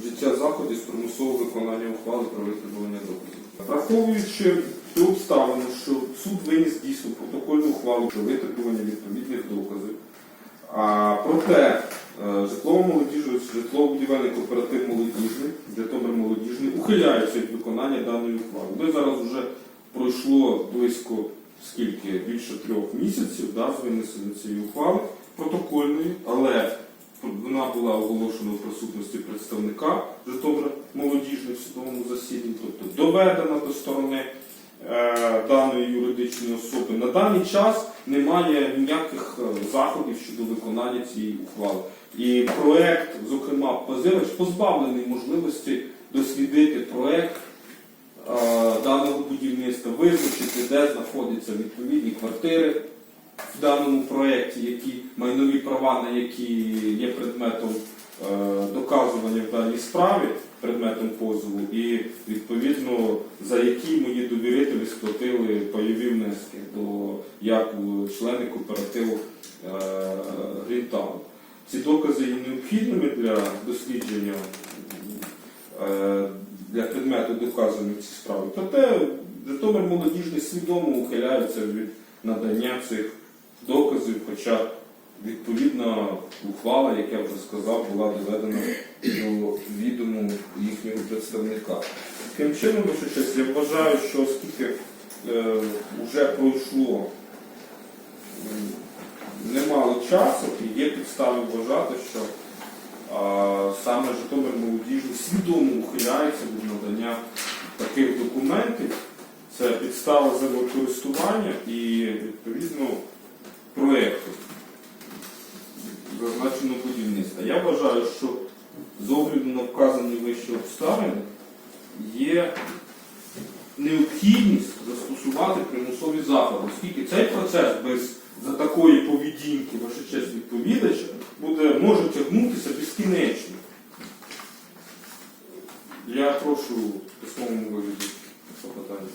вжиття заходів з примусового виконання ухвали про витребування доказів. Враховуючи ту обставину, що суд виніс дійсно протокольну ухвалу про витребування відповідних доказів, а проте е, житлово-молодіжний, житлово-будівельний кооператив молодіжний, Житомир молодіжний, ухиляється від виконання даної ухвали. Де зараз вже пройшло близько скільки більше трьох місяців да, з винесення цієї ухвали протокольної, але вона була оголошена в присутності представника Житомира молодіжний в судовому засіданні, тобто доведена до сторони е, даної юридичної особи. На даний час немає ніяких е, заходів щодо виконання цієї ухвали. І проект, зокрема, позивач позбавлений можливості дослідити проект е, даного будівництва, визначити, де знаходяться відповідні квартири в даному проєкті, які майнові права, на які є предметом е, доказування в даній справі, предметом позову, і відповідно за які мої довірителі сплатили пайові внески до як члени кооперативу е, Ці докази є необхідними для дослідження е, для предмету доказання в цій справі. Проте Житомир молодіжний свідомо ухиляється від надання цих доказів, хоча відповідна ухвала, як я вже сказав, була доведена до відому їхнього представника. Таким чином, честь, я вважаю, що оскільки е, вже пройшло немало часу, є підстави вважати, що саме Житомир молодіжний свідомо ухиляється від надання таких документів. Це підстава землекористування і відповідно проєкту зазначеного будівництва. Я вважаю, що з огляду на вказані вище обставини є необхідність застосувати примусові заходи, оскільки цей процес без за такої поведінки, ваша честь відповідача, буде може тягнутися безкінечно. Я прошу письмовому вигляді запитання.